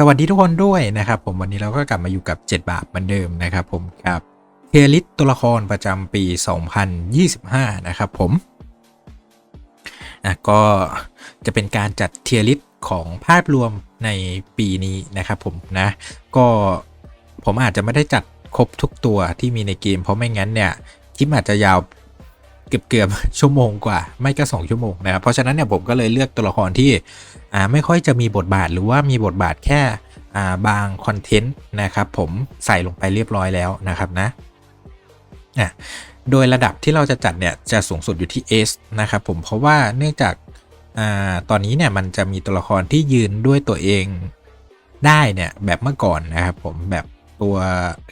สวัสดีทุกคนด้วยนะครับ ผมวันนี้เราก็กลับมาอยู่กับ 7 บาทเหมือนเดิมนะครับ ผมกับเทียริสตัวละครประจำปี 2025 นะครับผมอะก็จะเป็นการจัดเทียริสของภาพรวมในปีนี้นะครับผมนะก็ผมอาจจะไม่ได้จัดครบทุกตัวที่มีในเกม เพราะไม่งั้นเนี่ยคลิปอาจจะยาว เกือบเกือบๆชั่วโมงกว่า ไม่ก็ 2 ชั่วโมงนะครับเพราะฉะนั้นเนี่ยผมก็เลยเลือกตัวละครที่ไม่ค่อยจะมีบทบาทหรือว่ามีบทบาทแค่บางคอนเทนต์นะครับผมใส่ลงไปเรียบร้อยแล้วนะครับนะโดยระดับที่เราจะจัดเนี่ยจะสูงสุดอยู่ที่ S นะครับผมเพราะว่าเนื่องจากอาตอนนี้เนี่ยมันจะมีตัวละครที่ยืนด้วยตัวเองได้เนี่ยแบบเมื่อก่อนนะครับผมแบบตัว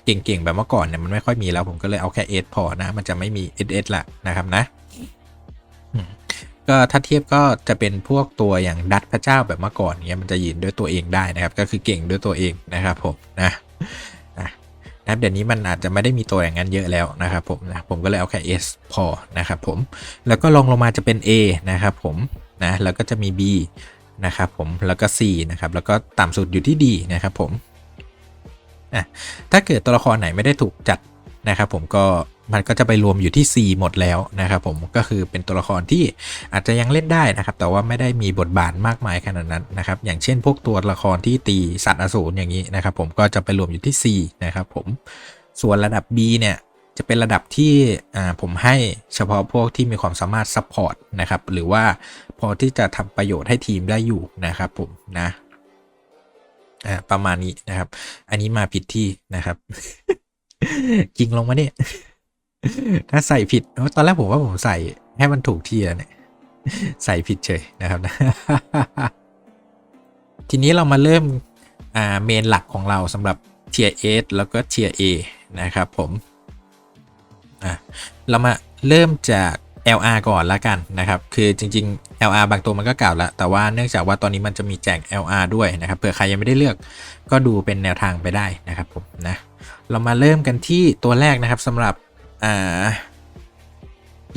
เก่งๆ แบบเมื่อก่อนเนี่ยมันไม่ค่อยมีแล้วผมก็เลยเอาแค่ S พอนะ มันจะไม่มี SS ละนะครับนะก็ถ้าเทียบก็จะเป็นพวกตัวอย่างดัตพระเจ้าแบบเมื่อก่อนเนี่ยมันจะยืนด้วยตัวเองได้นะครับ ก็คือเก่งด้วยตัวเองนะครับผมนะนะเดี๋ยวนี้มันอาจจะไม่ได้มีตัวอย่างนั้นเยอะแล้วนะครับผมนะผมก็เลยเอาแค่ S พอนะครับผมแล้วก็ลองลงมาจะเป็น A นะครับผมนะแล้วก็จะมี B นะครับผมแล้วก็ C นะครับแล้วก็ต่ำสุดอยู่ที่ D นะครับผม ถ้าเกิดตัวละครไหนไม่ได้ถูกจัดนะครับผมก็มันก็จะไปรวมอยู่ที่ C หมดแล้วนะครับผมก็คือเป็นตัวละครที่อาจจะยังเล่นได้นะครับ แต่ว่าไม่ได้มีบทบาทมากมายขนาดนั้นนะครับ อย่างเช่นพวกตัวละครที่ตีสัตว์อสูรอย่างนี้นะครับผมก็จะไปรวมอยู่ที่ C นะครับผมส่วนระดับ B เนี่ยจะเป็นระดับที่อ่าผมให้เฉพาะพวกที่มีความสามารถซัพพอร์ตนะครับหรือว่าพอที่จะทำประโยชน์ให้ทีมได้อยู่นะครับผมนะ อ่าประมาณนี้นะครับ อันนี้มาผิดที่นะครับจริงลงมาเนี่ยถ้าใส่ผิดเอ้าตอนแรกผมว่าผมใส่ให้มันถูกที่เนี่ยใส่ผิดเฉยนะครับนะทีนี้เรามาเริ่มเมนหลักของเราสำหรับเทียร์ S แล้วก็เทียร์ A นะครับผมเรามาเริ่มจาก LR ก่อนละกันนะครับ คือจริง ๆ LR บางตัวมันก็เก่าแล้ว แต่ว่าเนื่องจากว่าตอนนี้มันจะมีแจก LR ด้วยนะครับ เผื่อใครยังไม่ได้เลือก ก็ดูเป็นแนวทางไปได้นะครับผมนะ เรามาเริ่มกันที่ตัวแรกนะครับสำหรับอ่า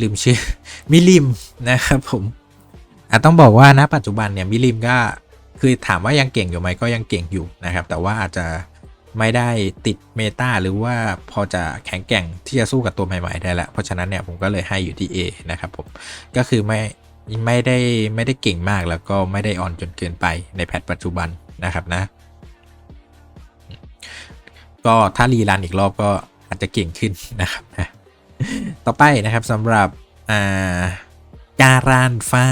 ลืมชื่อ มิลิมนะครับผมอะต้องบอกว่าณปัจจุบันเนี่ยมิลิมก็คือถามว่ายังเก่งอยู่ไหมก็ยังเก่งอยู่นะครับ แต่ว่าอาจจะ ไม่ได้ติดเมตาหรือว่าพอจะแข็งแกร่งที่จะสู้กับตัวใหม่ ๆ ได้แล้วเพราะฉะนั้นเนี่ยผมก็เลยให้อยู่ที่ A นะครับผมก็คือไม่ไม่ได้ไม่ได้เก่งมากแล้วก็ไม่ได้อ่อนจนเกินไปในแพทปัจจุบันนะครับนะ ก็ถ้ารีรันอีกรอบก็อาจจะเก่งขึ้นนะครับนะต่อไปนะครับสำหรับอ่าการานฟ้า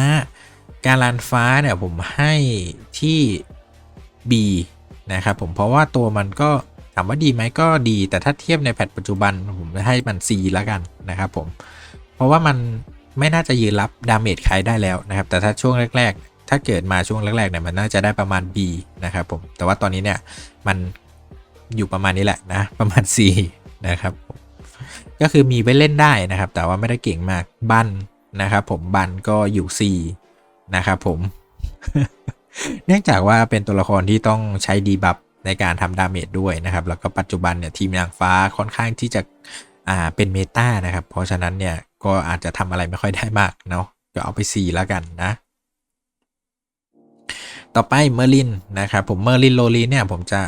การานฟ้าเนี่ยผมให้ที่ B นะครับผมเพราะว่าตัวมันก็ถามว่าดีไหมก็ดีแต่ถ้าเทียบในแพทปัจจุบันผมจะให้มัน C แล้วกันนะครับผมเพราะว่ามันไม่น่าจะยืนรับดาเมจใครได้แล้วนะครับ แต่ถ้าช่วงแรก ๆ ถ้าเกิดมาช่วงแรกๆเนี่ยมันน่าจะได้ประมาณ B นะครับผมแต่ว่าตอนนี้เนี่ยมันอยู่ประมาณนี้แหละนะประมาณ C นะครับผมก็คือมีไว้เล่นได้นะครับ แต่ว่าไม่ได้เก่งมากบันนะครับผมบันก็อยู่ C นะครับผม เนื่องจากว่าเป็นตัวละครที่ต้องใช้ดีบัฟในการทำดาเมจด้วยนะครับ แล้วก็ปัจจุบันเนี่ยทีมนางฟ้าค่อนข้างที่จะอ่าเป็นเมตานะครับ เพราะฉะนั้นเนี่ยก็อาจจะทำอะไรไม่ค่อยได้มากเนาะก็เอาไป 4 แล้วกันนะ ต่อไปเมอร์ลินนะครับผมเมอร์ลินโลลีเนี่ยผมจะ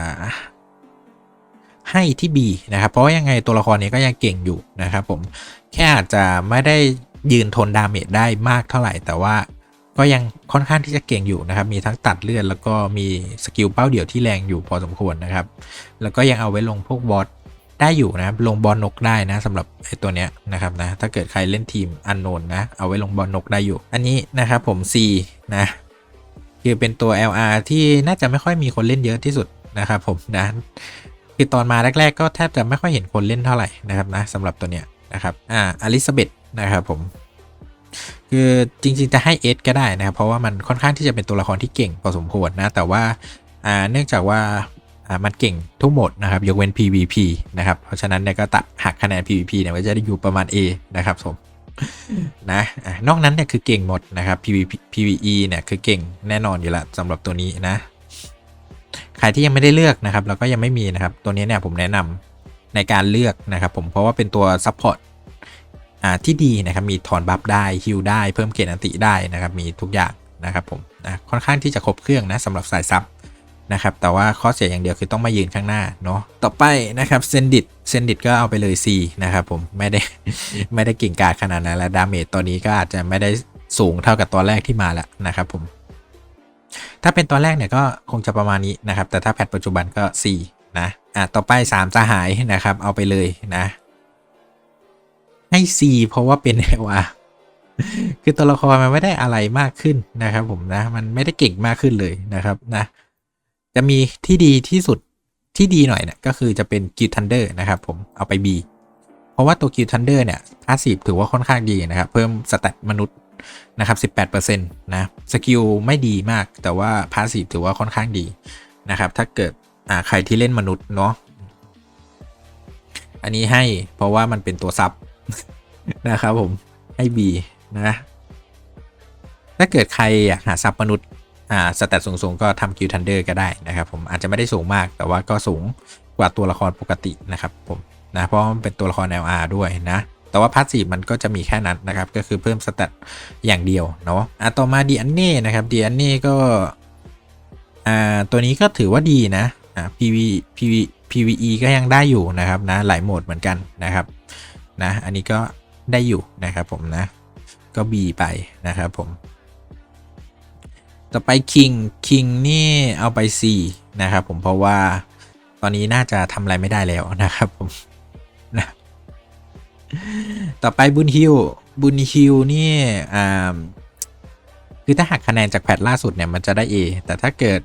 ให้ที่ B นะครับ เพราะายังไงตัวละครนี้ก็ยังเก่งอยู่นะครับผมแค่อาจจะไม่ได้ยืนทนดาเมจได้มากเท่าไหร่ แต่ว่า ก็ยังค่อนข้างที่จะเก่งอยู่นะครับ มีทั้งตัดเลือดแล้วก็มีสกิลเป้าเดี่ยวที่แรงอยู่พอสมควรนะครับ แล้วก็ยังเอาไว้ลงพวกบอสได้อยู่นะครับ ลงบอลนกได้นะสำหรับไอ้ตัวเนี้ยนะครับนะ ถ้าเกิดใครเล่นทีมอันโนนนะ เอาไว้ลงบอลนกได้อยู่ อันนี้นะครับผม C นะ คือเป็นตัว LR ที่น่าจะไม่ค่อยมีคนเล่นเยอะที่สุดนะครับผมนะ คือตอนมาแรก ๆ ก็แทบจะไม่ค่อยเห็นคนเล่นเท่าไหร่นะครับนะสำหรับตัวเนี้ยนะครับ อ่าอลิซาเบธนะครับผม คือจริงๆจะให้ S ก็ได้นะครับ เพราะว่ามันค่อนข้างที่จะเป็นตัวละครที่เก่งพอสมควรนะ แต่ว่าอ่าเนื่องจากว่าอ่ามันเก่งทุกโหมดนะครับ ยกเว้น PVP นะครับ เพราะฉะนั้นเนี่ยก็ตัดหักคะแนน PVP เนี่ยก็จะได้อยู่ประมาณ A นะครับผมนะอะนอกนั้นเนี่ยคือเก่งหมดนะครับ PVP PVE เนี่ยคือเก่งแน่นอนอยู่ละสำหรับตัวนี้นะใครที่ยังไม่ได้เลือกนะครับ แล้วก็ยังไม่มีนะครับ ตัวนี้เนี่ยผมแนะนำในการเลือกนะครับ ผมเพราะว่าเป็นตัวซัพพอร์ต อ่าที่ดีนะครับมีถอนบัฟได้ฮิลได้เพิ่มเกณฑ์อันติได้นะครับมีทุกอย่างนะครับผมนะค่อนข้างที่จะครบเครื่องนะสำหรับสายซับนะครับแต่ว่าข้อเสียอย่างเดียวคือต้องมายืนข้างหน้าเนาะต่อไปนะครับเซนดิตเซนดิตก็เอาไปเลย C นะครับผมไม่ได้ไม่ได้เก่งกาจขนาดนั้นและดาเมจตัวนี้ก็อาจจะไม่ได้สูงเท่ากับตัวแรกที่มาแล้วนะครับผมถ้าเป็นตัวแรกเนี่ยก็คงจะประมาณนี้นะครับแต่ถ้าแพทปัจจุบันก็4นะอะต่อไป 3 สหายนะครับเอาไปเลยนะ ให้ C เพราะว่าเป็น LR คือตัวละครมันไม่ได้อะไรมากขึ้นนะครับผมนะ มันไม่ได้เก่งมากขึ้นเลยนะครับนะ จะมีที่ดีที่สุดที่ดีหน่อยเนี่ยก็คือจะเป็นกิลทันเดอร์นะครับผมเอาไป B เพราะว่าตัวกิลทันเดอร์เนี่ยพาสซีฟถือว่าค่อนข้างดีนะครับ เพิ่มสแตทมนุษย์นะครับ18%นะสกิลไม่ดีมาก แต่ว่าพาสซีฟถือว่าค่อนข้างดีนะครับ ถ้าเกิดอ่าใครที่เล่นมนุษย์เนาะอันนี้ให้เพราะว่ามันเป็นตัวซับ นะครับผมให้ B นะถ้าเกิดใครอยากหาซับมนุษย์อ่าสแตทสูงๆ ก็ทำกิลทันเดอร์ก็ได้นะครับผมอาจจะไม่ได้สูงมากแต่ว่าก็สูงกว่าตัวละครปกตินะครับผมนะเพราะมันเป็นตัวละคร LR ด้วยนะ แต่ว่าพาสซีฟมันก็จะมีแค่นั้นนะครับ ก็คือเพิ่มสแตทอย่างเดียวเนาะอะต่อมาดีอันเน่นะครับดีอันเน่ก็อ่าตัวนี้ก็ถือว่าดีนะอ่า PV PV PVE ก็ยังได้อยู่นะครับนะหลายโหมดเหมือนกันนะครับ นะ อันนี้ก็ได้อยู่นะครับผมนะ ก็ B ไปนะครับผม ต่อไป King King นี่เอาไป C นะครับผมเพราะว่าตอนนี้น่าจะทำอะไรไม่ได้แล้วนะครับผมนะต่อไปบุญฮิวบุญฮิวนี่อ่าคือถ้าหักคะแนนจากแพทล่าสุดเนี่ยมันจะได้ A แต่ถ้าเกิด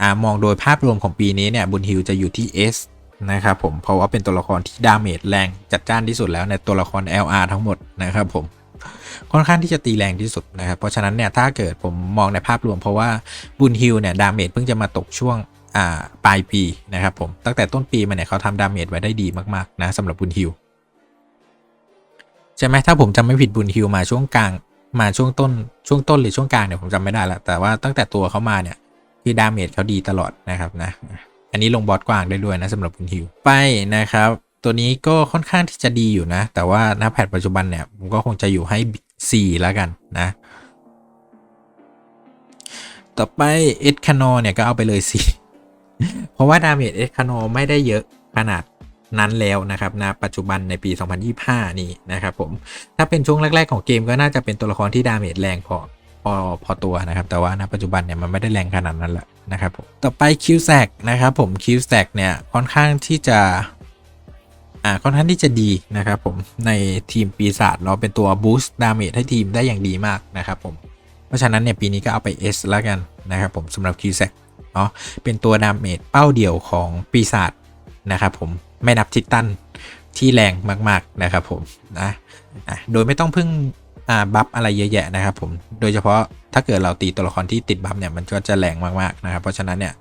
อามองโดยภาพรวมของปีนี้เนี่ยบุญฮิวจะอยู่ที่ S นะครับผมเพราะว่าเป็นตัวละครที่ดาเมจแรงจัดจ้านที่สุดแล้วในตัวละคร LR ทั้งหมดนะครับผมค่อนข้างที่จะตีแรงที่สุดนะครับ เพราะฉะนั้นเนี่ยถ้าเกิดผมมองในภาพรวม เพราะว่าบุญฮิลเนี่ยดาเมจเพิ่งจะมาตกช่วงอ่าปลายปีนะครับผมตั้งแต่ต้นปีมาเนี่ยเขาทำดาเมจไว้ได้ดีมากๆนะสำหรับบุญฮิลใช่ไหมถ้าผมจำไม่ผิดบุญฮิลมาช่วงกลางมาช่วงต้นช่วงต้นหรือช่วงกลางเนี่ยผมจำไม่ได้ละแต่ว่าตั้งแต่ตัวเขามาเนี่ยคือดาเมจเขาดีตลอดนะครับนะ อันนี้ลงบอสกว้างได้ด้วยนะสำหรับบุญฮิลไปนะครับ ตัวนี้ก็ค่อนข้างที่จะดีอยู่นะ แต่ว่าหน้าแพทปัจจุบันเนี่ยผมก็คงจะอยู่ให้ 4 แล้วกันนะ ต่อไปเอสคานอเนี่ยก็เอาไปเลย4เพราะว่าดาเมจเอสคานอไม่ได้เยอะขนาดนั้นแล้วนะครับนะปัจจุบันในปี 2025 นี่นะครับผม ถ้าเป็นช่วงแรก ๆ ของเกมก็น่าจะเป็นตัวละครที่ดาเมจแรงพอพอพอตัวนะครับ แต่ว่าณปัจจุบันเนี่ยมันไม่ได้แรงขนาดนั้นแหละ นะครับผมต่อไปคิวแซกนะครับผมคิวแซกเนี่ยค่อนข้างที่จะอ่าค่อนข้างที่จะดีนะครับผมในทีมปีศาจเราเป็นตัวบูสต์ดาเมจให้ทีมได้อย่างดีมากนะครับผมเพราะฉะนั้นเนี่ยปีนี้ก็เอาไป S แล้วกันนะครับผมสำหรับคิวแซกเนาะเป็นตัวดาเมจเป้าเดี่ยวของปีศาจนะครับผมไม่นับทิตันที่แรงมากๆนะครับผมนะโดยไม่ต้องพึ่งบัฟอะไรเยอะแยะนะครับผมโดยเฉพาะ ถ้าเกิดเราตีตัวละครที่ติดบัฟเนี่ยมันก็จะแรงมากๆนะครับ เพราะฉะนั้นเนี่ย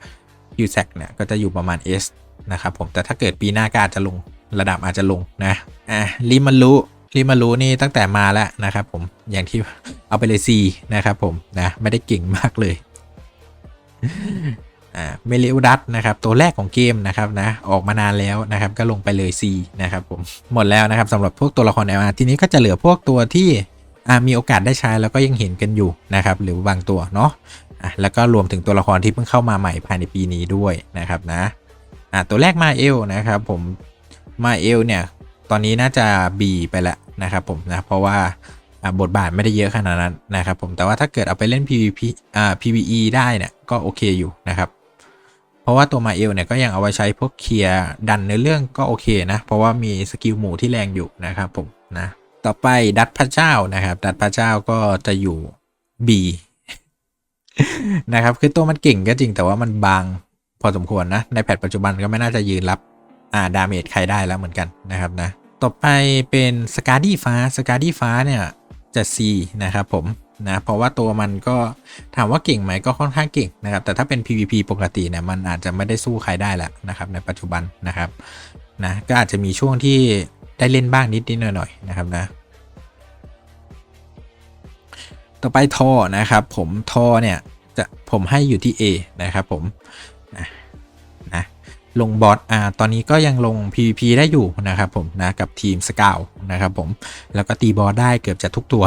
คิวแซกเนี่ยก็จะอยู่ประมาณ S นะครับผมแต่ถ้าเกิดปีหน้าก็อาจจะลงระดับอาจจะลงนะอะริมารุริมารุนี่ตั้งแต่มาแล้วนะครับผมอย่างที่เอาไปเลย C นะครับผมนะไม่ได้เก่งมากเลยอ่าเมลิอุดัตนะครับตัวแรกของเกมนะครับนะออกมานานแล้วนะครับก็ลงไปเลย C นะครับผมหมดแล้วนะครับสำหรับพวกตัวละคร LR ทีนี้ก็จะเหลือพวกตัวที่ มีโอกาสได้ใช้แล้วก็ยังเห็นกันอยู่นะครับ หรือบางตัวเนาะะแล้วก็รวมถึงตัวละครที่เพิ่งเข้ามาใหม่ภายในปีนี้ด้วยนะครับนะอ่าตัวแรกมาเอลนะครับผมมาเอลเนี่ยตอนนี้น่าจะ B ไปแล้วนะครับผมนะเพราะว่าบทบาทไม่ได้เยอะขนาดนั้นนะครับผมแต่ว่าถ้าเกิดเอาไปเล่น PVP อ่า PVE ได้เนี่ยก็โอเคอยู่นะครับ เพราะว่าตัวมาเอลเนี่ยก็ยังเอาไว้ใช้พวกเคลียร์ดันในเรื่องก็โอเคนะ เพราะว่ามีสกิลหมู่ที่แรงอยู่นะครับผมนะ ต่อไปดัตพระเจ้านะครับ ดัตพระเจ้าก็จะอยู่ B นะครับ คือตัวมันเก่งก็จริงแต่ว่ามันบางพอสมควรนะ ในแพทปัจจุบันก็ไม่น่าจะยืนรับอ่าดาเมจใครได้แล้วเหมือนกันนะครับนะ ต่อไปเป็นสกาดี้ฟ้าสกาดี้ฟ้าเนี่ยจะ C นะครับผมนะเพราะว่าตัวมันก็ถามว่าเก่งไหมก็ค่อนข้างเก่งนะครับ แต่ถ้าเป็น PVP ปกติเนี่ยมันอาจจะไม่ได้สู้ใครได้แล้วนะครับ ในปัจจุบันนะครับนะก็อาจจะมีช่วงที่ ได้เล่นบ้างนิดนิดหน่อยหน่อยนะครับนะ ต่อไปทอนะครับผมทอเนี่ยจะผมให้อยู่ที่ A นะครับผมนะนะลงบอสอ่าตอนนี้ก็ยังลง PVP ได้อยู่นะครับผมนะกับทีมสกาวนะครับผมแล้วก็ตีบอสได้เกือบจะทุกตัว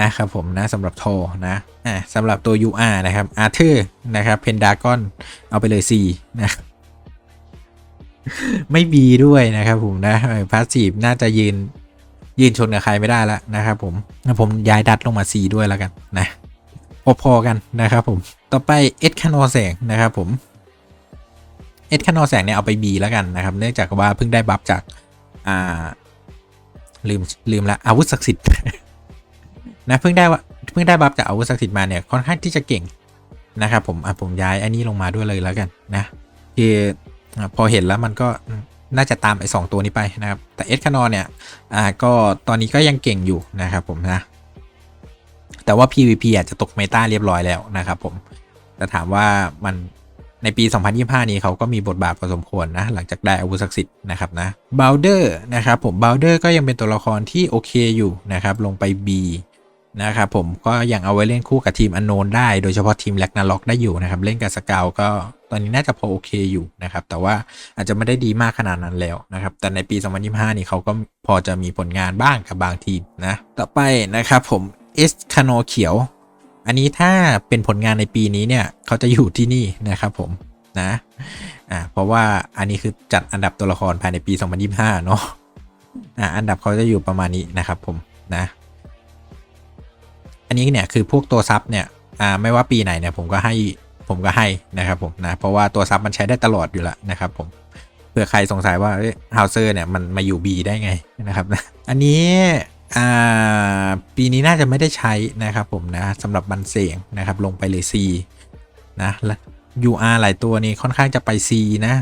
นะครับผมนะสำหรับโทนะอ่าสำหรับตัว UR นะครับอาร์เธอร์นะครับเพนดากอนเอาไปเลย C นะ ไม่ B ด้วยนะครับผมนะพาสซีฟน่าจะยืนยืนชนกับใครไม่ได้แล้วนะครับผมผมย้ายดัดลงมา C ด้วยแล้วกันนะพอๆกันนะครับผมต่อไปเอสคานอแสงนะครับผมเอสคานอแสงเนี่ยเอาไป B แล้วกันนะครับ เนื่องจากว่าเพิ่งได้บัฟจากอ่าลืมลืมละอาวุธศักดิ์สิทธิ์นะเพิ่งได้ว่าเพิ่งได้บัฟจากอาวุธศักดิ์สิทธิ์มาเนี่ยค่อนข้างที่จะเก่งนะครับผมอะผมย้ายอันนี้ลงมาด้วยเลยแล้วกันนะคืออ่ พอเห็นแล้วมันก็น่าจะตามไอ้สองตัวนี้ไปนะครับ แต่เอสคานอเนี่ยอ่าก็ตอนนี้ก็ยังเก่งอยู่นะครับผมนะ แต่ว่า PVP อาจจะตกเมตาเรียบร้อยแล้วนะครับผมแต่ถามว่ามันในปี 2025 นี้เขาก็มีบทบาทพอสมควรนะ หลังจากได้อาวุธศักดิ์สิทธิ์นะครับนะบ o ลเดอร์นะครับผมบ o ลเดอร์ก็ยังเป็นตัวละครที่โอเคอยู่นะครับ ลงไป B นะครับผมก็ยังเอาไว้เล่นคู่กับทีมอันโนนได้โดยเฉพาะทีมแลกนาล็อกได้อยู่นะครับ เล่นกับสกาวก็ตอนนี้น่าจะพอโอเคอยู่นะครับ แต่ว่าอาจจะไม่ได้ดีมากขนาดนั้นแล้วนะครับ แต่ในปี 2025 นี้เขาก็พอจะมีผลงานบ้างกับบางทีมนะ ต่อไปนะครับผมเอสคาโนเขียว อันนี้ถ้าเป็นผลงานในปีนี้เนี่ยเขาจะอยู่ที่นี่นะครับผมนะอ่าเพราะว่าอันนี้คือจัดอันดับตัวละครภายในปี 2025 เนาะอ่าอันดับเขาจะอยู่ประมาณนี้นะครับผมนะ อันนี้เนี่ยคือพวกตัวซับเนี่ยอ่าไม่ว่าปีไหนเนี่ยผมก็ให้ผมก็ให้นะครับผมนะเพราะว่าตัวซับมันใช้ได้ตลอดอยู่แล้วนะครับผมเผื่อใครสงสัยว่าเฮาเซอร์เนี่ยมันมาอยู่ B ได้ไงนะครับนะอันนี้อ่าปีนี้น่าจะไม่ได้ใช้นะครับผมนะสำหรับบันเสียงนะครับลงไปเลย C นะและ UR หลายตัวนี้ค่อนข้างจะไป C นะ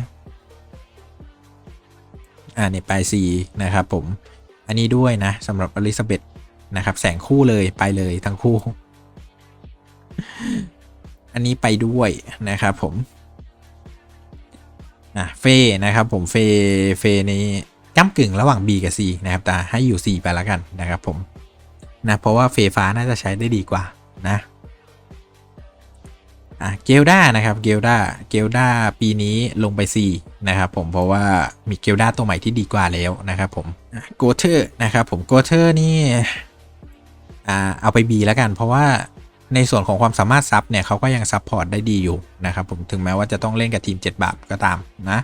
อ่าเนี่ยไป C นะครับผมอันนี้ด้วยนะสำหรับอลิซาเบธ นะครับ แสงคู่เลยไปเลยทั้งคู่ อันนี้ไปด้วยนะครับผม อะเฟนะครับผมเฟเฟนี้ก้ากึ่งระหว่าง B กับ C นะครับแต่ให้อยู่ C ไปแล้วกันนะครับผมนะเพราะว่าเฟฟ้าน่าจะใช้ได้ดีกว่านะอะเกลดานะครับเกลดาเกลดาปีนี้ลงไป C นะครับผมเพราะว่ามีเกลดาตัวใหม่ที่ดีกว่าแล้วนะครับผมโกเทอร์นะครับผมโกเทอร์นี่ อ่าเอาไป B แล้วกัน เพราะว่าในส่วนของความสามารถซับเนี่ยเขาก็ยังซับพอร์ตได้ดีอยู่นะครับผมถึงแม้ว่าจะต้องเล่นกับทีม 7 บาทก็ตามนะ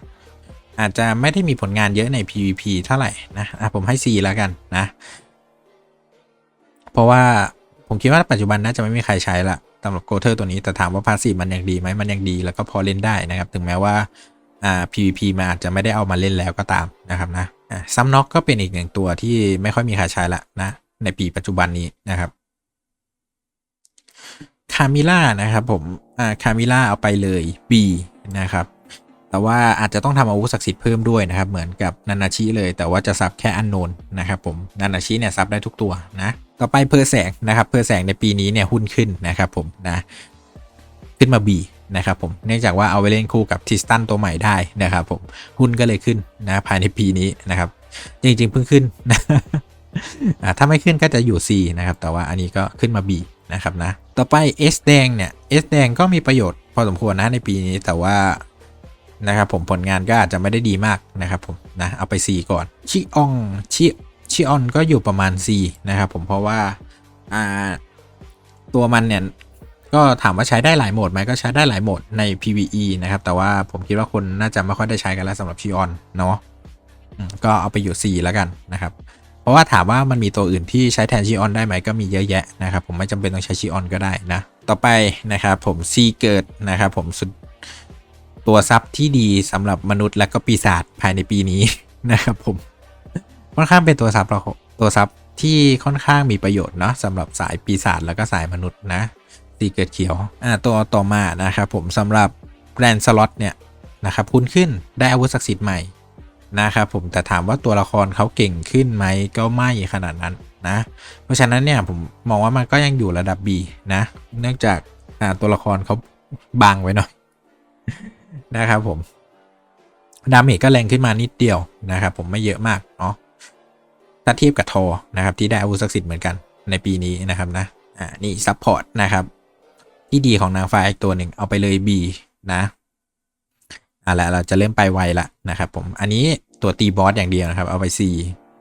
อาจจะไม่ได้มีผลงานเยอะใน PVP เท่าไหร่นะผมให้ C แล้วกันนะ เพราะว่าผมคิดว่าปัจจุบันน่าจะไม่มีใครใช้ละสำหรับโกเทอร์ตัวนี้แต่ถามว่าพาสซีมันยังดีไหมมันยังดีแล้วก็พอเล่นได้นะครับ ถึงแม้ว่าอ่า PVP มันอาจจะไม่ได้เอามาเล่นแล้วก็ตามนะครับนะซัมน็อกก็เป็นอีกหนึ่งตัวที่ไม่ค่อยมีใครใช้ละนะ ในปีปัจจุบันนี้นะครับคามิล่านะครับผมอ่าคามิล่าเอาไปเลย B นะครับแต่ว่าอาจจะต้องทำอาวุธศักดิ์สิทธิ์เพิ่มด้วยนะครับ เหมือนกับนานาชิเลย แต่ว่าจะซับแค่อันโนนนะครับผมนานาชิเนี่ยซับได้ทุกตัวนะต่อไปเพอร์แสงนะครับเพอร์แสงในปีนี้เนี่ยหุ้นขึ้นนะครับผมนะขึ้นมา B นะครับผมเนื่องจากว่าเอาไว้เล่นคู่กับทิสตันตัวใหม่ได้นะครับผมหุ้นก็เลยขึ้นนะภายในปีนี้นะครับ จริงๆเพิ่งขึ้นนะ ถ้าไม่ขึ้นก็จะอยู่ C นะครับ แต่ว่าอันนี้ก็ขึ้นมา B นะครับนะ ต่อไป S แดงเนี่ย S แดงก็มีประโยชน์พอสมควรนะในปีนี้แต่ว่านะครับผมผลงานก็อาจจะไม่ได้ดีมากนะครับผมนะเอาไป C ก่อนชิอองชิชิออนก็อยู่ประมาณ C นะครับผมเพราะว่าอ่าตัวมันเนี่ยก็ถามว่าใช้ได้หลายโหมดไหมก็ใช้ได้หลายโหมดใน PVE นะครับ แต่ว่าผมคิดว่าคนน่าจะไม่ค่อยได้ใช้กันแล้วสำหรับชิออนเนาะก็เอาไปอยู่ C แล้วกันนะครับ เพราะว่าถามว่ามันมีตัวอื่นที่ใช้แทนชีออนได้ไหมก็มีเยอะแยะนะครับ ผมไม่จำเป็นต้องใช้ชีออนก็ได้นะ ต่อไปนะครับผมซีเกิดนะครับผมสุดตัวซับที่ดีสำหรับมนุษย์และก็ปีศาจภายในปีนี้นะครับผมค่อนข้างเป็นตัวซับเราตัวซับที่ค่อนข้างมีประโยชน์เนาะสำหรับสายปีศาจแล้วก็สายมนุษย์นะซีเกิดเขียวอ่าตัวต่อมานะครับผมสำหรับแกรนสล็อตเนี่ยนะครับคุณขึ้นได้อาวุธศักดิ์สิทธิ์ใหม่ นะครับผมแต่ถามว่าตัวละครเขาเก่งขึ้นไหมก็ไม่ขนาดนั้นนะ เพราะฉะนั้นเนี่ยผมมองว่ามันก็ยังอยู่ระดับ B นะ เนื่องจากตัวละครเขาบางไว้หน่อยนะครับผมดาเมจก็แรงขึ้นมานิดเดียวนะครับผมไม่เยอะมากเนาะถ้าเทียบกับทอนะครับที่ได้อาวุธศักดิ์สิทธิ์เหมือนกันในปีนี้นะครับนะอ่านี่ซัพพอร์ตนะครับที่ดีของนางฟ้าอีกตัวหนึ่งเอาไปเลย B นะ อะแล้วเราจะเริ่มไปไวละนะครับผม อันนี้ตัวตีบอสอย่างเดียวนะครับ เอาไป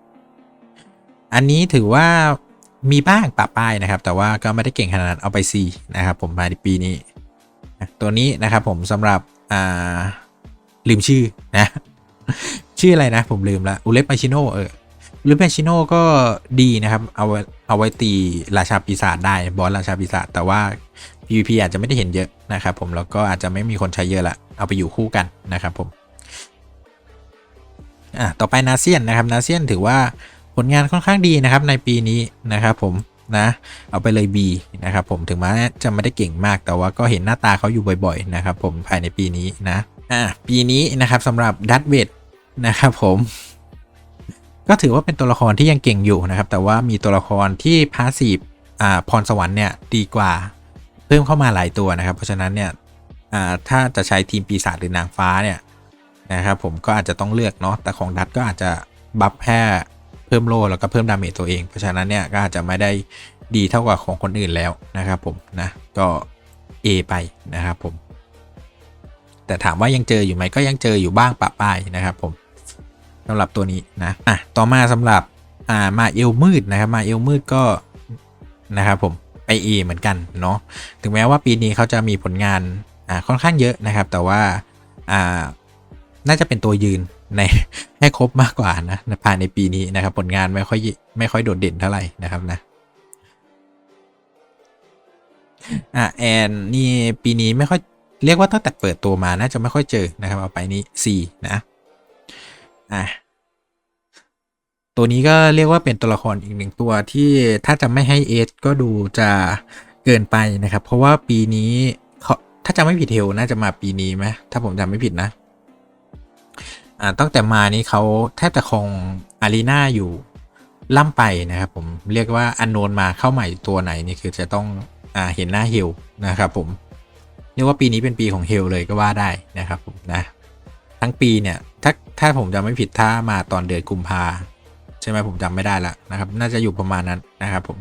4อันนี้ถือว่ามีบ้างปะป้ายนะครับ แต่ว่าก็ไม่ได้เก่งขนาดเอาไป C นะครับผมมาในปีนี้ ตัวนี้นะครับผมสำหรับอ่าลืมชื่อนะ ชื่ออะไรนะผมลืมละอุเลปมาชิโนเอออุเลปมาชิโนก็ดีนะครับ เอาไวเอาไว้ตีราชาปีศาจได้บอสราชาปีศาจแต่ว่า PVP อาจจะไม่ได้เห็นเยอะนะครับผมแล้วก็อาจจะไม่มีคนใช้เยอะละเอาไปอยู่คู่กันนะครับผมอะต่อไปนาเซียนนะครับนาเซียนถือว่าผลงานค่อนข้างดีนะครับในปีนี้นะครับผมนะเอาไปเลย B นะครับผมถึงแม้จะไม่ได้เก่งมากแต่ว่าก็เห็นหน้าตาเขาอยู่บ่อยๆนะครับผมภายในปีนี้นะอะปีนี้นะครับสำหรับดัตเวดนะครับผมก็ถือว่าเป็นตัวละครที่ยังเก่งอยู่นะครับแต่ว่ามีตัวละครที่พาสีฟอ่าพรสวรรค์เนี่ยดีกว่า พิ่มเข้ามาหลายตัวนะครับ เพราะฉะนั้นเนี่ยถ้าจะใช้ทีมปีศาจหรือนางฟ้าเนี่ยนะครับผมก็อาจจะต้องเลือกเนาะแต่ของดัตก็อาจจะบัฟแค่เพิ่มโล่แล้วก็เพิ่มดาเมจตัวเอง เพราะฉะนั้นเนี่ยก็อาจจะไม่ได้ดีเท่ากับของคนอื่นแล้วนะครับผมนะก็ A ไปนะครับผม แต่ถามว่ายังเจออยู่ไหมก็ยังเจออยู่บ้างปะป้ายนะครับผมสำหรับตัวนี้นะอะต่อมาสำหรับอ่ามาเอลมืดนะครับมาเอลมืดก็นะครับผม ไป A เหมือนกันเนาะถึงแม้ว่าปีนี้เขาจะมีผลงานค่อนข้างเยอะนะครับ แต่ว่าอ่าน่าจะเป็นตัวยืนในให้ครบมากกว่านะภายในปีนี้นะครับ ผลงานไม่ค่อยไม่ค่อยโดดเด่นเท่าไหร่นะครับนะอะแอนนี่ปีนี้ไม่ค่อยเรียกว่าตั้งแต่เปิดตัวมาน่าจะไม่ค่อยเจอนะครับ เอาไปนี้ C นะอะ ตัวนี้ก็เรียกว่าเป็นตัวละครอีกหนึ่งตัวที่ถ้าจะไม่ให้เอสก็ดูจะเกินไปนะครับ เพราะว่าปีนี้เขาถ้าจะไม่ผิดเทลน่าจะมาปีนี้ไหมถ้าผมจำไม่ผิดนะอ่าตั้งแต่มานี้เขาแทบจะคงอารีนาอยู่ล่ำไปนะครับผมเรียกว่าอันโนนมาเข้าใหม่ตัวไหนนี่คือจะต้องอ่าเห็นหน้าเฮลนะครับผมเรียกว่าปีนี้เป็นปีของเฮลเลยก็ว่าได้นะครับผมนะ ทั้งปีเนี่ยถ้าถ้าผมจำไม่ผิดถ้ามาตอนเดือนกุมภา ใช่ไหมผมจำไม่ได้ละนะครับ น่าจะอยู่ประมาณนั้นนะครับผม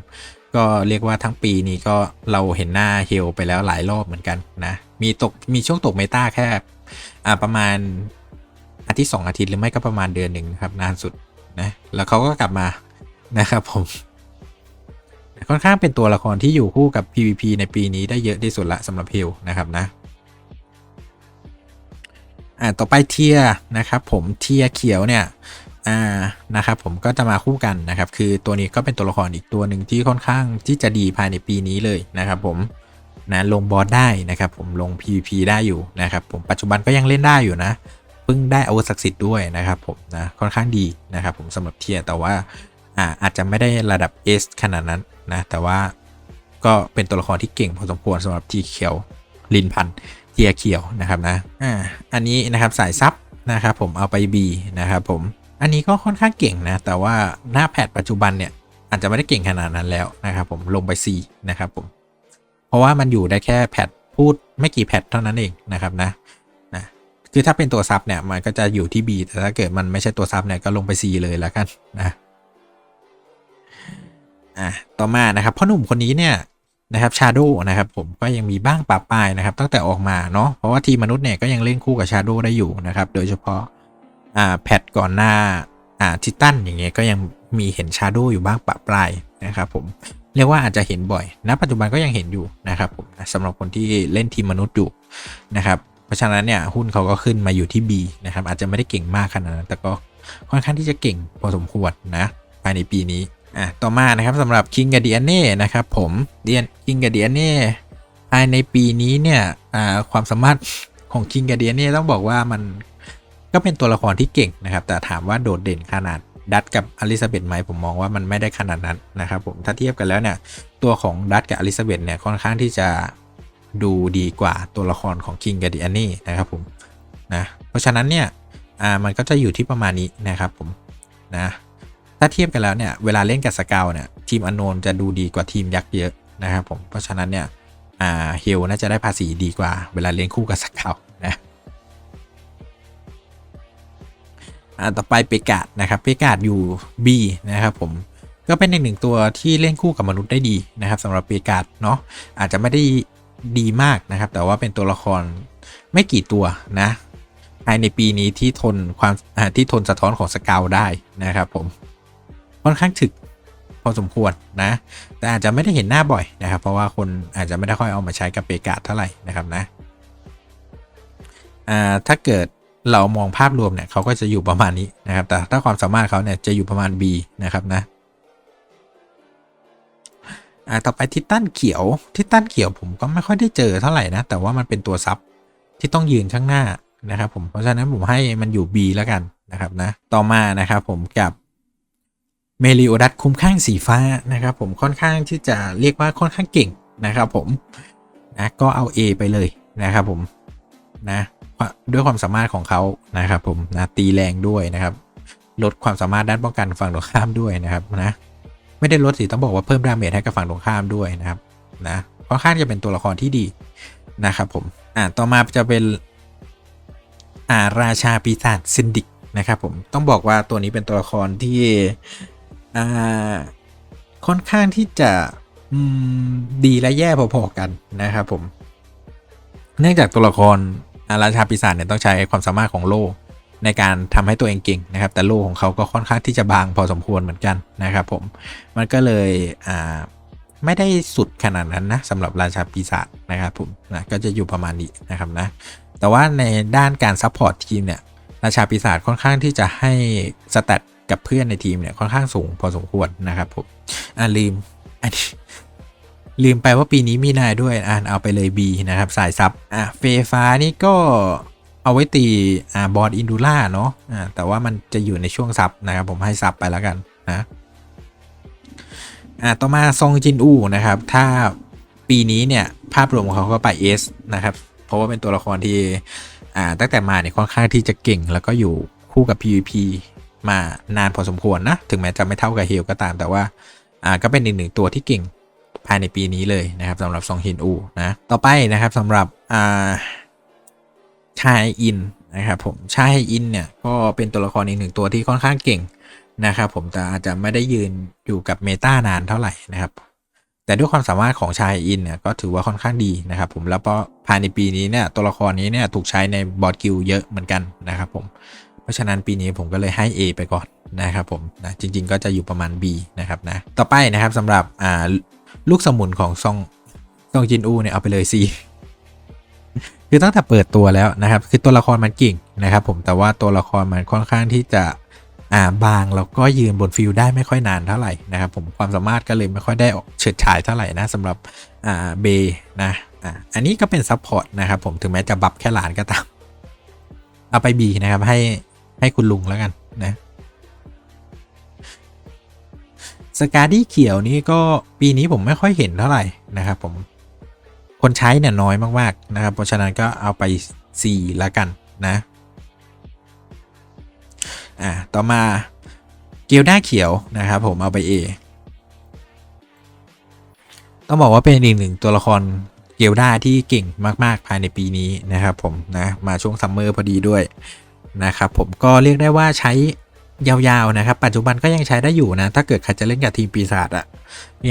ก็เรียกว่าทั้งปีนี้ก็เราเห็นหน้าเฮลไปแล้วหลายรอบเหมือนกันนะมีตกมีช่วงตกเมตาแค่อ่าประมาณอาทิตย์สองอาทิตย์หรือไม่ก็ประมาณเดือนหนึ่งครับนานสุดนะแล้วเขาก็กลับมานะครับผมค่อนข้างเป็นตัวละครที่อยู่คู่กับ PVP ในปีนี้ได้เยอะที่สุดละสำหรับเฮลนะครับนะอ่าต่อไปเทียนะครับผมเทียเขียวเนี่ย อ่านะครับผมก็จะมาคู่กันนะครับ คือตัวนี้ก็เป็นตัวละครอีกตัวหนึ่งที่ค่อนข้างที่จะดีภายในปีนี้เลยนะครับผมนะลงบอสได้นะครับผมลง PVP ได้อยู่นะครับผมปัจจุบันก็ยังเล่นได้อยู่นะเพิ่งได้อาวุธศักดิ์สิทธิ์ด้วยนะครับผมนะค่อนข้างดีนะครับผมสำหรับเทียแต่ว่าอ่าอาจจะไม่ได้ระดับ S ขนาดนั้นนะแต่ว่าก็เป็นตัวละครที่เก่งพอสมควรสำหรับทีเขียวลินพันเทียเขียวนะครับนะอ่าอันนี้นะครับสายซับนะครับผมเอาไป B นะครับผม อันนี้ก็ค่อนข้างเก่งนะ แต่ว่าหน้าแพทปัจจุบันเนี่ย อาจจะไม่ได้เก่งขนาดนั้นแล้วนะครับผมลงไป C นะครับผม เพราะว่ามันอยู่ได้แค่แพทพูดไม่กี่แพทเท่านั้นเองนะครับนะนะคือถ้าเป็นตัวซับเนี่ยมันก็จะอยู่ที่ B แต่ถ้าเกิดมันไม่ใช่ตัวซับเนี่ยก็ลงไป C เลยแล้วกันนะอะต่อมานะครับพ่อหนุ่มคนนี้เนี่ยนะครับชาโดนะครับผมก็ยังมีบ้างปะปายนะครับตั้งแต่ออกมาเนาะเพราะว่าทีมมนุษย์เนี่ยก็ยังเล่นคู่กับชาโดได้อยู่นะครับโดยเฉพาะ อ่าแพทก่อนหน้าอ่าทิตันอย่างเงี้ยก็ยังมีเห็นชาโดอยู่บ้างปะปลายนะครับผมเรียกว่าอาจจะเห็นบ่อยณปัจจุบันก็ยังเห็นอยู่นะครับผมสำหรับคนที่เล่นทีมมนุษย์อยู่นะครับเพราะฉะนั้นเนี่ยหุ้นเขาก็ขึ้นมาอยู่ที่ B นะครับอาจจะไม่ได้เก่งมากขนาดนั้นแต่ก็ค่อนข้างที่จะเก่งพอสมควรนะภายในปีนี้อะต่อมานะครับสำหรับคิงกับเดียเน่นะครับผมเดียนคิงกับเดียเน่ภายในปีนี้เนี่ยอ่าความสามารถของคิงกับเดียเน่ต้องบอกว่ามัน ก็เป็นตัวละครที่เก่งนะครับ แต่ถามว่าโดดเด่นขนาดดัตกับอลิซาเบธไหมผมมองว่ามันไม่ได้ขนาดนั้นนะครับผมถ้าเทียบกันแล้วเนี่ยตัวของดัตกับอลิซาเบธเนี่ยค่อนข้างที่จะดูดีกว่าตัวละครของคิงกับดียเน่นะครับผมนะเพราะฉะนั้นเนี่ยอ่ามันก็จะอยู่ที่ประมาณนี้นะครับผมนะถ้าเทียบกันแล้วเนี่ยเวลาเล่นกับสกาวเนี่ยทีมอโนนจะดูดีกว่าทีมยักษ์เยอะนะครับผมเพราะฉะนั้นเนี่ยอ่าเฮลน่าจะได้ภาษีดีกว่าเวลาเล่นคู่กับสกาว อ่าต่อไปเปกาดนะครับเปกาดอยู่ B นะครับผมก็เป็นอีกหนึ่งตัวที่เล่นคู่กับมนุษย์ได้ดีนะครับสำหรับเปกาดเนาะอาจจะไม่ได้ดีมากนะครับ แต่ว่าเป็นตัวละครไม่กี่ตัวนะภายในปีนี้ที่ทนความที่ทนสะท้อนของสกาวได้นะครับผมค่อนข้างถึกพอสมควรนะ แต่อาจจะไม่ได้เห็นหน้าบ่อยนะครับ เพราะว่าคนอาจจะไม่ได้ค่อยเอามาใช้กับเปกาดเท่าไหร่นะครับนะอ่าถ้าเกิด เรามองภาพรวมเนี่ยเขาก็จะอยู่ประมาณนี้นะครับ แต่ถ้าความสามารถเขาเนี่ยจะอยู่ประมาณ B นะครับนะอ่าต่อไปทิตันเขียวทิตันเขียวผมก็ไม่ค่อยได้เจอเท่าไหร่นะ แต่ว่ามันเป็นตัวซับที่ต้องยืนข้างหน้านะครับ ผมเพราะฉะนั้นผมให้มันอยู่ B แล้วกันนะครับนะต่อมานะครับผมกับเมลิโอดัตคุ้มข้างสีฟ้านะครับผมค่อนข้างที่จะเรียกว่าค่อนข้างเก่งนะครับผมนะก็เอา A ไปเลยนะครับผมนะ ด้วยความสามารถของเขานะครับ ผมนะตีแรงด้วยนะครับ ลดความสามารถด้านป้องกันฝั่งตรงข้ามด้วยนะครับนะไม่ได้ลดสิต้องบอกว่าเพิ่มดาเมจให้กับฝั่งตรงข้ามด้วยนะครับนะค่อนข้างจะเป็นตัวละครที่ดีนะครับผมอ่าต่อมาจะเป็นอ่าราชาปีศาจซินดิกนะครับผมต้องบอกว่าตัวนี้เป็นตัวละครที่อ่าค่อนข้างที่จะดีและแย่พอๆกันนะครับผม เนื่องจากตัวละคร ราชาปีศาจเนี่ยต้องใช้ความสามารถของโล่ในการทำให้ตัวเองเก่งนะครับ แต่โล่ของเขาก็ค่อนข้างที่จะบางพอสมควรเหมือนกันนะครับผม มันก็เลยอ่าไม่ได้สุดขนาดนั้นนะสำหรับราชาปีศาจนะครับผมนะก็จะอยู่ประมาณนี้นะครับนะ แต่ว่าในด้านการซัพพอร์ตทีมเนี่ยราชาปีศาจค่อนข้างที่จะให้สแตทกับเพื่อนในทีมเนี่ยค่อนข้างสูงพอสมควรนะครับผมอ่าลืมอันนี้ ลืมไปว่าปีนี้มีนายด้วยอ่านเอาไปเลย B นะครับ สายซับอะเฟฟ้านี่ก็เอาไว้ตีอ่าบอดอินดูล่าเนาะอ่าแต่ว่ามันจะอยู่ในช่วงซับนะครับ ผมให้ซับไปแล้วกันนะอ่าต่อมาซองจินอูนะครับ ถ้าปีนี้เนี่ยภาพรวมของเขาก็ไป S นะครับ เพราะว่าเป็นตัวละครที่อ่าตั้งแต่มาเนี่ยค่อนข้างที่จะเก่ง แล้วก็อยู่คู่กับ PVP มานานพอสมควรนะ ถึงแม้จะไม่เท่ากับเฮลก็ตามแต่ว่าอ่าก็เป็นอีกหนึ่งตัวที่เก่ง ภายในปีนี้เลยนะครับสำหรับซองฮินอูนะต่อไปนะครับสำหรับอ่าชายอินนะครับผมชายอินเนี่ยก็เป็นตัวละครอีกหนึ่งตัวที่ค่อนข้างเก่งนะครับผมแต่อาจจะไม่ได้ยืนอยู่กับเมตานานเท่าไหร่นะครับแต่ด้วยความสามารถของชายอินเนี่ยก็ถือว่าค่อนข้างดีนะครับผมแล้วก็ภายในปีนี้เนี่ยตัวละครนี้เนี่ยถูกใช้ในบอร์ดกิลเยอะเหมือนกันนะครับผมเพราะฉะนั้นปีนี้ผมก็เลยให้ A ไปก่อนนะครับผมนะจริงๆก็จะอยู่ประมาณ B นะครับนะต่อไปนะครับสำหรับอ่า ลูกสมุนของซองซองจินอูเนี่ยเอาไปเลย C คือตั้งแต่เปิดตัวแล้วนะครับ คือตัวละครมันเก่งนะครับผมแต่ว่าตัวละครมันค่อนข้างที่จะอ่าบางแล้วก็ยืนบนฟิลได้ไม่ค่อยนานเท่าไหร่นะครับผมความสามารถก็เลยไม่ค่อยได้เฉิดฉายเท่าไหร่นะสำหรับอ่าเบนะอ่าอันนี้ก็เป็นซัพพอร์ตนะครับผมถึงแม้จะบัฟแค่หลานก็ตาม เอาไป B นะครับให้ให้คุณลุงแล้วกันนะ สกาดี้เขียวนี้ก็ปีนี้ผมไม่ค่อยเห็นเท่าไหร่นะครับผม คนใช้เนี่ยน้อยมากๆนะครับ เพราะฉะนั้นก็เอาไป C แล้วกันนะอ่าต่อมาเกียวด้าเขียวนะครับผมเอาไป A ต้องบอกว่าเป็นอีกหนึ่งตัวละครเกียวด้าที่เก่งมาก ๆ ภายในปีนี้นะครับผมนะมาช่วงซัมเมอร์พอดีด้วยนะครับผมก็เรียกได้ว่าใช้ ยาวๆนะครับ ปัจจุบันก็ยังใช้ได้อยู่นะ ถ้าเกิดใครจะเล่นกับทีมปีศาจอะ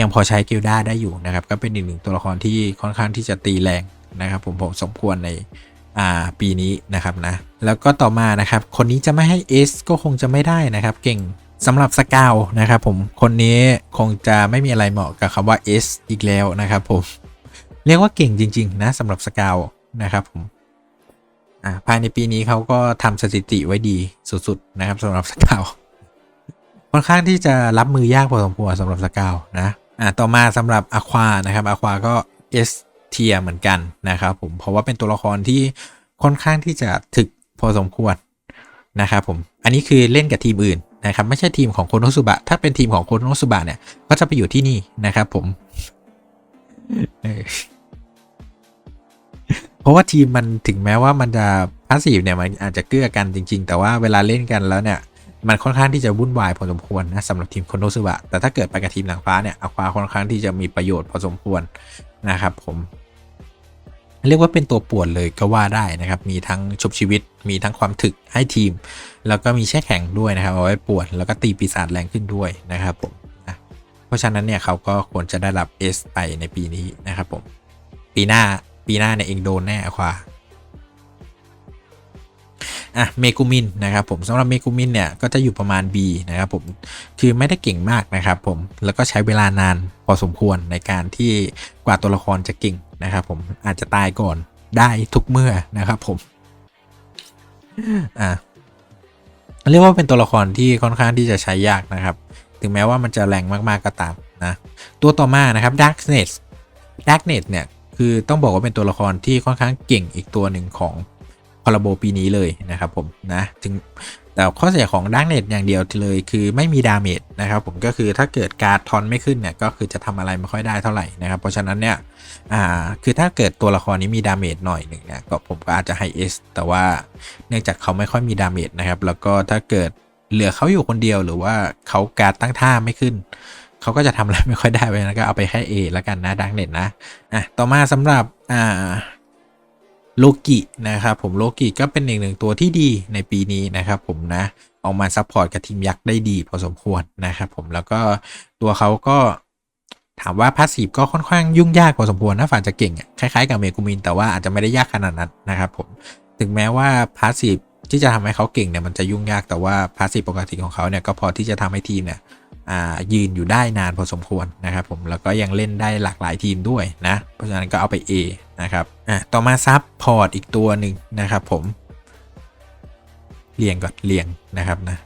ยังพอใช้กิลด้าได้อยู่นะครับ ก็เป็นอีกหนึ่งตัวละครที่ค่อนข้างที่จะตีแรงนะครับ ผมผมสมควรในอ่าปีนี้นะครับนะ แล้วก็ต่อมานะครับ คนนี้จะไม่ให้ S ก็คงจะไม่ได้นะครับ เก่งสำหรับสกาวนะครับผมคนนี้คงจะไม่มีอะไรเหมาะกับคำว่า S อีกแล้วนะครับผมเรียกว่าเก่งจริง ๆ นะสำหรับสกาวนะครับผม อ่าภายในปีนี้เขาก็ทำสถิติไว้ดีสุดๆนะครับสำหรับสกาวค่อนข้างที่จะรับมือยากพอสมควรสำหรับสกาวนะอ่าต่อมาสำหรับอควานะครับอควาก็ S เทียเหมือนกันนะครับผมเพราะว่าเป็นตัวละครที่ค่อนข้างที่จะถึกพอสมควรนะครับผมอันนี้คือเล่นกับทีมอื่นนะครับไม่ใช่ทีมของโคโนสุบะถ้าเป็นทีมของโคโนสุบะเนี่ยก็จะไปอยู่ที่นี่นะครับผม เพราะว่าทีมมันถึงแม้ว่ามันจะพาสซีฟเนี่ยมันอาจจะเกื้อกันจริง ๆ แต่ว่าเวลาเล่นกันแล้วเนี่ยมันค่อนข้างที่จะวุ่นวายพอสมควรนะสำหรับทีมโคโนซึบะแต่ถ้าเกิดไปกับทีมหลังฟ้าเนี่ยอควาค่อนข้างที่จะมีประโยชน์พอสมควรนะครับผม เรียกว่าเป็นตัวป่วนเลยก็ว่าได้นะครับ มีทั้งชุบชีวิต มีทั้งความถึกให้ทีม แล้วก็มีแช่แข็งด้วยนะครับเอาไว้ป่วนแล้วก็ตีปีศาจแรงขึ้นด้วยนะครับผมนะเพราะฉะนั้นเนี่ยเขาก็ควรจะได้รับ S ไปในปีนี้นะครับผม ปีหน้า ปีหน้าเนี่ยเองโดนแน่อควาอะเมกุมินนะครับผมสำหรับเมกุมินเนี่ยก็จะอยู่ประมาณ B นะครับผมคือไม่ได้เก่งมากนะครับผมแล้วก็ใช้เวลานานพอสมควรในการที่กว่าตัวละครจะเก่งนะครับผมอาจจะตายก่อนได้ทุกเมื่อนะครับผมอะเรียกว่าเป็นตัวละครที่ค่อนข้างที่จะใช้ยากนะครับ ถึงแม้ว่ามันจะแรงมากๆก็ตามนะตัวต่อมานะครับ Darkness Darkness เนี่ย คือต้องบอกว่าเป็นตัวละครที่ค่อนข้างเก่งอีกตัวหนึ่งของพาราโบปีนี้เลยนะครับผมนะถึงแต่ข้อเสียของดักเน็ตอย่างเดียวเลยคือไม่มีดาเมจนะครับผมก็คือถ้าเกิดการทอนไม่ขึ้นเนี่ยก็คือจะทำอะไรไม่ค่อยได้เท่าไหร่นะครับ เพราะฉะนั้นเนี่ยอ่าคือถ้าเกิดตัวละครนี้มีดาเมจหน่อยหนึ่งเนี่ยก็ผมก็อาจจะให้ S แต่ว่าเนื่องจากเขาไม่ค่อยมีดาเมจนะครับแล้วก็ถ้าเกิดเหลือเขาอยู่คนเดียวหรือว่าเขาการตั้งท่าไม่ขึ้น เขาก็จะทำอะไรไม่ค่อยได้ไปนะก็เอาไปแค่ A แล้วกันนะดังเน็ตนะอะต่อมาสำหรับอ่าโลกินะครับผมโลกิก็เป็นอีกหนึ่งตัวที่ดีในปีนี้นะครับผมนะออกมาซัพพอร์ตกับทีมยักษ์ได้ดีพอสมควรนะครับผมแล้วก็ตัวเขาก็ถามว่าพาสซีฟก็ค่อนข้างยุ่งยากพอสมควรนะฝ่าจะเก่งคล้ายๆกับเมกุมิน แต่ว่าอาจจะไม่ได้ยากขนาดนั้นนะครับผมถึงแม้ว่าพาสซีฟที่จะทำให้เขาเก่งเนี่ยมันจะยุ่งยากแต่ว่าพาสซีฟปกติของเขาเนี่ยก็พอที่จะทำให้ทีมเนี่ย ยืนอยู่ได้นานพอสมควรนะครับผมแล้วก็ยังเล่นได้หลากหลายทีมด้วยนะเพราะฉะนั้นก็เอาไป A นะครับอะต่อมาซับพอร์ตอีกตัวหนึ่งนะครับผมเรียงก่อนเรียงนะครับนะ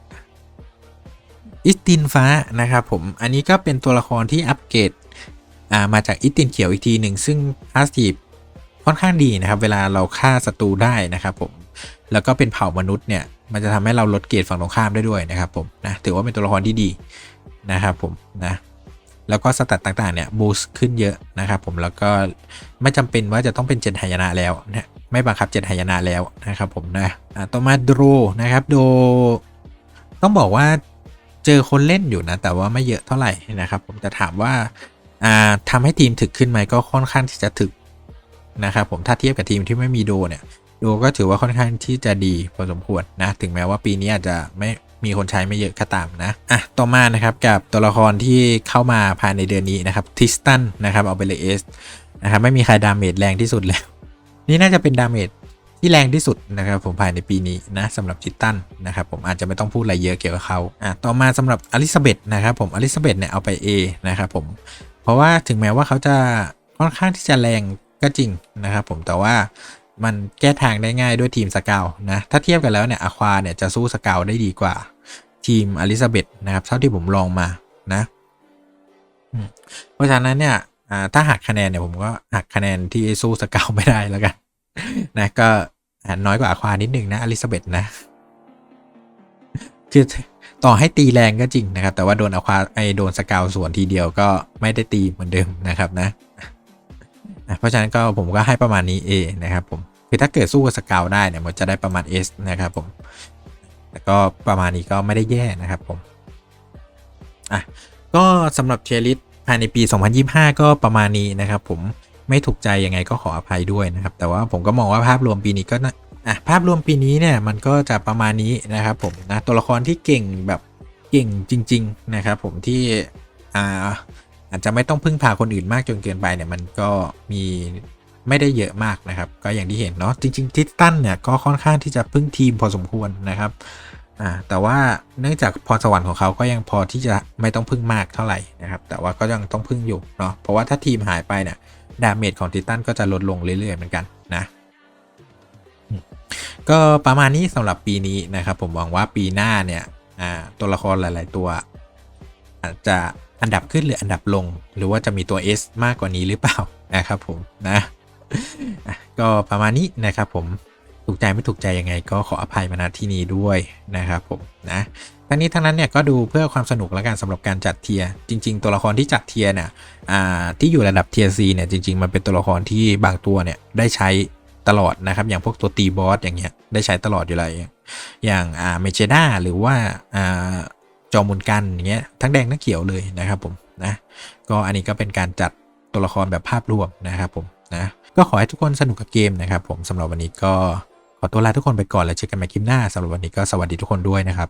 อิสตินฟ้านะครับผมอันนี้ก็เป็นตัวละครที่อัปเกรดอ่ามาจากอิสตินเขียวอีกทีหนึ่งซึ่งพาสซีฟค่อนข้างดีนะครับ เวลาเราฆ่าศัตรูได้นะครับผมแล้วก็เป็นเผ่ามนุษย์เนี่ยมันจะทำให้เราลดเกรดฝั่งตรงข้ามได้ด้วยนะครับผมนะถือว่าเป็นตัวละครที่ดี นะครับผมนะแล้วก็สตัตต่างๆเนี่ยบูสต์ขึ้นเยอะนะครับผมแล้วก็ไม่จำเป็นว่าจะต้องเป็นเจ็ดหายนะแล้วนะไม่บังคับเจ็ดหายนะแล้วนะครับผมนะต่อมาโดนะครับโด ต้องบอกว่าเจอคนเล่นอยู่นะแต่ว่าไม่เยอะเท่าไหร่นะครับผมจะถามว่าอ่าทำให้ทีมถึกขึ้นไหมก็ค่อนข้างที่จะถึกนะครับผมถ้าเทียบกับทีมที่ไม่มีโดเนี่ยโดก็ถือว่าค่อนข้างที่จะดีพอสมควรนะถึงแม้ว่าปีนี้อาจจะไม่ มีคนใช้ไม่เยอะก็ตามนะอะต่อมานะครับกับตัวละครที่เข้ามาภายในเดือนนี้นะครับทิสตันนะครับเอาไปเลยเอสนะครับไม่มีใครดาเมจแรงที่สุดแล้ว นี่น่าจะเป็นดาเมจที่แรงที่สุดนะครับผมภายในปีนี้นะสำหรับทิสตันนะครับผมอาจจะไม่ต้องพูดอะไรเยอะเกี่ยวกับเขาอะต่อมาสำหรับอลิซาเบธนะครับผมอลิซาเบธเนี่ยเอาไป A นะครับผมเพราะว่าถึงแม้ว่าเขาจะค่อนข้างที่จะแรงก็จริงนะครับผมแต่ว่ามันแก้ทางได้ง่ายด้วยทีมสกาวนะถ้าเทียบกันแล้วเนี่ยอควาเนี่ยจะสู้สกาวได้ดีกว่า ทีมอลิซาเบธนะครับ เท่าที่ผมลองมานะ เพราะฉะนั้นเนี่ยถ้าหักคะแนนเนี่ยผมก็หักคะแนนที่สู้สกาวไม่ได้แล้วกันนะก็น้อยกว่าอควานิดนึงนะอลิซาเบธนะ คือต่อให้ตีแรงก็จริงนะครับ แต่ว่าโดนอควาไอโดนสกาวส่วนทีเดียวก็ไม่ได้ตีเหมือนเดิมนะครับนะเพราะฉะนั้นก็ผมก็ให้ประมาณนี้ A นะครับผมคือถ้าเกิดสู้กับสกาวได้เนี่ยมันจะได้ประมาณ S นะครับผม แต่ก็ประมาณนี้ก็ไม่ได้แย่นะครับผมอะก็สำหรับเทียริสภายในปี 2025 ก็ประมาณนี้นะครับ ผมไม่ถูกใจยังไงก็ขออภัยด้วยนะครับ แต่ว่าผมก็มองว่าภาพรวมปีนี้ก็อะภาพรวมปีนี้เนี่ยมันก็จะประมาณนี้นะครับผมนะตัวละครที่เก่งแบบเก่งจริง ๆ นะครับ ผมที่อ่าอาจจะไม่ต้องพึ่งพาคนอื่นมากจนเกินไปเนี่ยมันก็มี ไม่ได้เยอะมากนะครับ ก็อย่างที่เห็นเนาะจริงๆทิสตันเนี่ยก็ค่อนข้างที่จะพึ่งทีมพอสมควรนะครับอ่าแต่ว่าเนื่องจากพรสวรรค์ของเขาก็ยังพอที่จะไม่ต้องพึ่งมากเท่าไหร่นะครับ แต่ว่าก็ยังต้องพึ่งอยู่เนาะเพราะว่าถ้าทีมหายไปเนี่ยดาเมจของทิตันก็จะลดลงเรื่อยๆเหมือนกันนะก็ประมาณนี้สำหรับปีนี้นะครับ ผมหวังว่าปีหน้าเนี่ยอ่าตัวละครหลาย ๆ ตัว อาจจะอันดับขึ้นหรืออันดับลง หรือว่าจะมีตัว S มากกว่านี้หรือเปล่านะครับผมนะ ก็ประมาณนี้นะครับผมถูกใจไม่ถูกใจยังไง ก็ขออภัยมาณที่นี้ด้วยนะครับผมนะทั้งนี้ทั้งนั้นเนี่ยก็ดูเพื่อความสนุกและกันสำหรับการจัดเทียร์จริง ๆ ตัวละครที่จัดเทียร์เนี่ยที่อยู่ระดับเทียร์ซีเนี่ยจริง ๆ มันเป็นตัวละครที่บางตัวเนี่ยได้ใช้ตลอดนะครับอย่างพวกตัวตีบอสอย่างเงี้ยได้ใช้ตลอดอยู่เลยอย่างอ่าเมเจด้าหรือว่าอ่าจอมุนกันอย่างเงี้ยทั้งแดงทั้งเขียวเลยนะครับผมนะก็อันนี้ก็เป็นการจัดตัวละครแบบภาพรวมนะครับผมนะ ก็ขอให้ทุกคนสนุกกับเกมนะครับผมสำหรับวันนี้ก็ขอตัวลาทุกคนไปก่อนแล้วเจอกันใหม่คลิปหน้าสำหรับวันนี้ก็สวัสดีทุกคนด้วยนะครับ